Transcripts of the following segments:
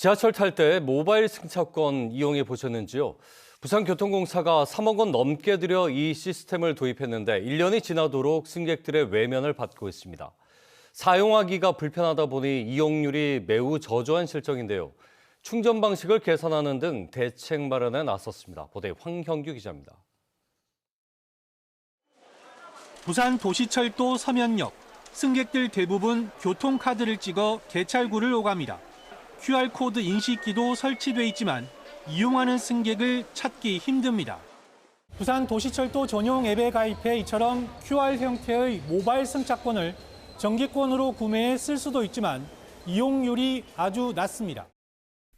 지하철 탈 때 모바일 승차권 이용해 보셨는지요? 부산교통공사가 3억 원 넘게 들여 이 시스템을 도입했는데 1년이 지나도록 승객들의 외면을 받고 있습니다. 사용하기가 불편하다 보니 이용률이 매우 저조한 실정인데요. 충전 방식을 개선하는 등 대책 마련에 나섰습니다. 보도에 황형규 기자입니다. 부산 도시철도 서면역 승객들 대부분 교통카드를 찍어 개찰구를 오갑니다. QR코드 인식기도 설치돼 있지만 이용하는 승객을 찾기 힘듭니다. 부산 도시철도 전용 앱에 가입해 이처럼 QR 형태의 모바일 승차권을 정기권으로 구매해 쓸 수도 있지만 이용률이 아주 낮습니다.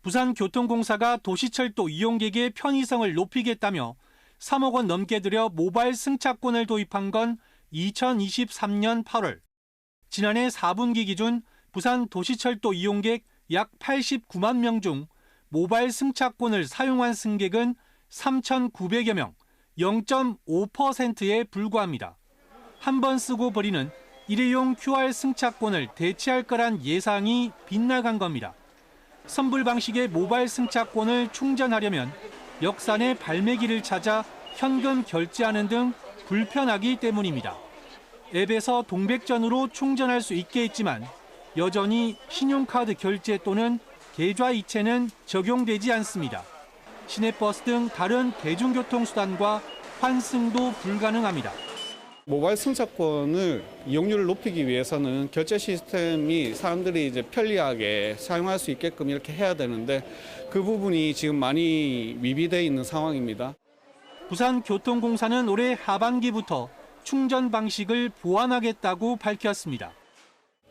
부산교통공사가 도시철도 이용객의 편의성을 높이겠다며 3억 원 넘게 들여 모바일 승차권을 도입한 건 2023년 8월. 지난해 4분기 기준 부산 도시철도 이용객 약 89만 명 중 모바일 승차권을 사용한 승객은 3,900여 명, 0.5%에 불과합니다. 한 번 쓰고 버리는 일회용 QR 승차권을 대체할 거란 예상이 빗나간 겁니다. 선불 방식의 모바일 승차권을 충전하려면 역산의 발매기를 찾아 현금 결제하는 등 불편하기 때문입니다. 앱에서 동백전으로 충전할 수 있게 했지만 여전히 신용카드 결제 또는 계좌 이체는 적용되지 않습니다. 시내버스 등 다른 대중교통수단과 환승도 불가능합니다. 모바일 승차권을 이용률을 높이기 위해서는 결제 시스템이 사람들이 이제 편리하게 사용할 수 있게끔 이렇게 해야 되는데 그 부분이 지금 많이 미비되어 있는 상황입니다. 부산교통공사는 올해 하반기부터 충전 방식을 보완하겠다고 밝혔습니다.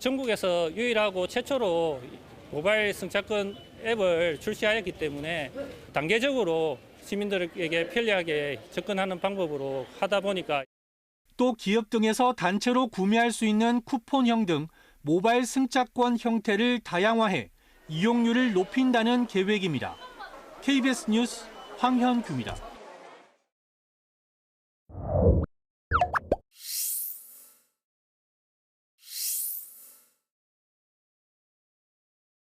전국에서 유일하고 최초로 모바일 승차권 앱을 출시하였기 때문에 단계적으로 시민들에게 편리하게 접근하는 방법으로 하다 보니까 또 기업 등에서 단체로 구매할 수 있는 쿠폰형 등 모바일 승차권 형태를 다양화해 이용률을 높인다는 계획입니다. KBS 뉴스 황현규입니다.